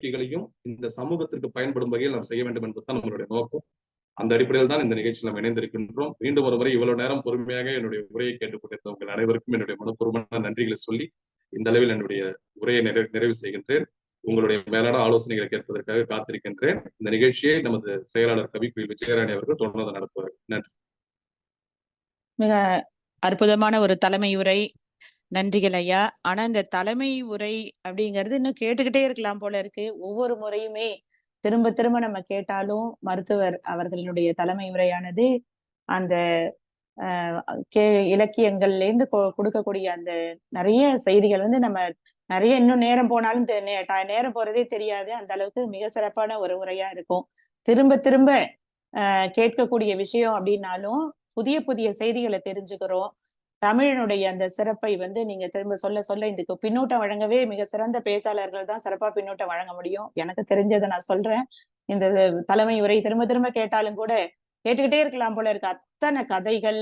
நடவடிக்கைகளையும் இந்த சமூகத்திற்கு பயன்படும் வகையில் நாம் செய்ய வேண்டும் என்பதுதான் நம்மளுடைய நோக்கம். அந்த அடிப்படையில் தான் இந்த நிகழ்ச்சியில் நாம் இணைந்திருக்கின்றோம். மீண்டும் ஒரு முறை இவ்வளவு நேரம் பொறுமையாக என்னுடைய உரையை கேட்டுக்கொண்டிருந்த உங்கள் அனைவருக்கும் என்னுடைய மனப்பூர்வமான நன்றிகளை சொல்லி இந்த அளவில் என்னுடைய உரையை நிறைவு நிறைவு செய்கின்றேன். உங்களுடைய மேலான ஆலோசனைகளை கேட்பதற்காக காத்திருக்கின்றேன். இந்த நிகழ்ச்சியை நமது செயலாளர் கவிக்குயில் விஜயராணி அவர்கள் தொடர்ந்து நடத்துவார். நன்றி. மிக அற்புதமான ஒரு தலைமை உரை. நன்றிகள் ஐயா. ஆனா இந்த தலைமை உரை அப்படிங்கிறது இன்னும் கேட்டுக்கிட்டே இருக்கலாம் போல இருக்கு. ஒவ்வொரு முறையுமே திரும்ப திரும்ப நம்ம கேட்டாலும் மருத்துவர் அவர்களுடைய தலைமை உரையானது அந்த ஆஹ் கே இலக்கியங்கள்ல இருந்து கொ- கொடுக்கக்கூடிய அந்த நிறைய செய்திகள் வந்து நம்ம நிறைய இன்னும் நேரம் போனாலும் நே- ட- நேரம் போறதே தெரியாது. அந்த அளவுக்கு மிக சிறப்பான ஒரு உரையா இருக்கும். திரும்ப திரும்ப கேட்கக்கூடிய விஷயம் அப்படின்னாலும் புதிய புதிய செய்திகளை தெரிஞ்சுக்கிறோம். தமிழனுடைய அந்த சிறப்பை வந்து நீங்க திரும்ப சொல்ல சொல்ல இதுக்கு பின்னூட்டம் வழங்கவே மிக சிறந்த பேச்சாளர்கள் தான் சிறப்பா பின்னூட்டம் வழங்க முடியும். எனக்கு தெரிஞ்சதை நான் சொல்றேன். இந்த தலைமை உரை திரும்ப திரும்ப கேட்டாலும் கூட கேட்டுக்கிட்டே இருக்கலாம் போல இருக்கு. அத்தனை கதைகள்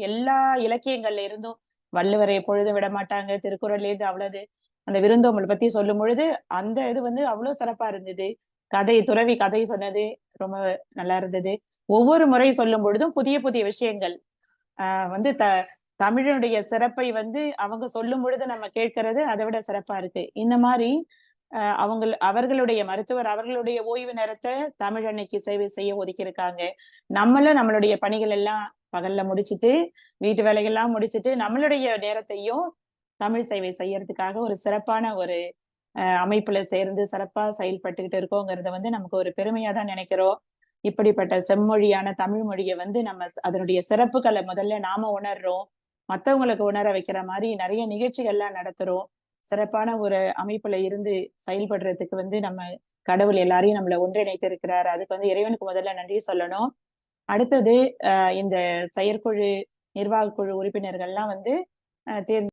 எல்லா இலக்கியங்கள்ல இருந்தும் வள்ளுவரை எப்பொழுதும் விட மாட்டாங்க திருக்குறள்ல இருந்து அவ்வளவு. அந்த விருந்தோம்பலை பத்தி சொல்லும் பொழுது அந்த இது வந்து அவ்வளவு சிறப்பா இருந்தது. கதை துறவி கதை சொன்னது ரொம்ப நல்லா இருந்தது. ஒவ்வொரு முறை சொல்லும் பொழுதும் புதிய புதிய விஷயங்கள் ஆஹ் வந்து த தமிழனுடைய சிறப்பை வந்து அவங்க சொல்லும் பொழுது நம்ம கேட்கறது அதை விட சிறப்பா இருக்கு. இந்த மாதிரி ஆஹ் அவங்க அவர்களுடைய மருத்துவர் அவர்களுடைய ஓய்வு நேரத்தை தமிழ் அன்னைக்கு சேவை செய்ய ஒதுக்கியிருக்காங்க. நம்மளும் நம்மளுடைய பணிகள் எல்லாம் பகல்ல முடிச்சிட்டு வீட்டு வேலைகள்லாம் முடிச்சிட்டு நம்மளுடைய நேரத்தையும் தமிழ் சேவை செய்யறதுக்காக ஒரு சிறப்பான ஒரு அமைப்புல சேர்ந்து சிறப்பா செயல்பட்டுக்கிட்டு இருக்கோங்கிறத வந்து நமக்கு ஒரு பெருமையா தான் நினைக்கிறோம். இப்படிப்பட்ட செம்மொழியான தமிழ் மொழியை வந்து நம்ம அதனுடைய சிறப்புகளை முதல்ல நாம உணர்றோம். மத்தவங்களுக்கு உணர வைக்கிற மாதிரி நிறைய நிகழ்ச்சிகள்லாம் நடத்துறோம். சிறப்பான ஒரு அமைப்புல இருந்து செயல்படுறதுக்கு வந்து நம்ம கடவுள் எல்லாரையும் நம்மள ஒன்றிணைத்து இருக்கிறார். அதுக்கு வந்து இறைவனுக்கு முதல்ல நன்றி சொல்லணும். அடுத்தது ஆஹ் இந்த செயற்குழு நிர்வாக குழு உறுப்பினர்கள்லாம் வந்து ஆஹ் தேர்ந்து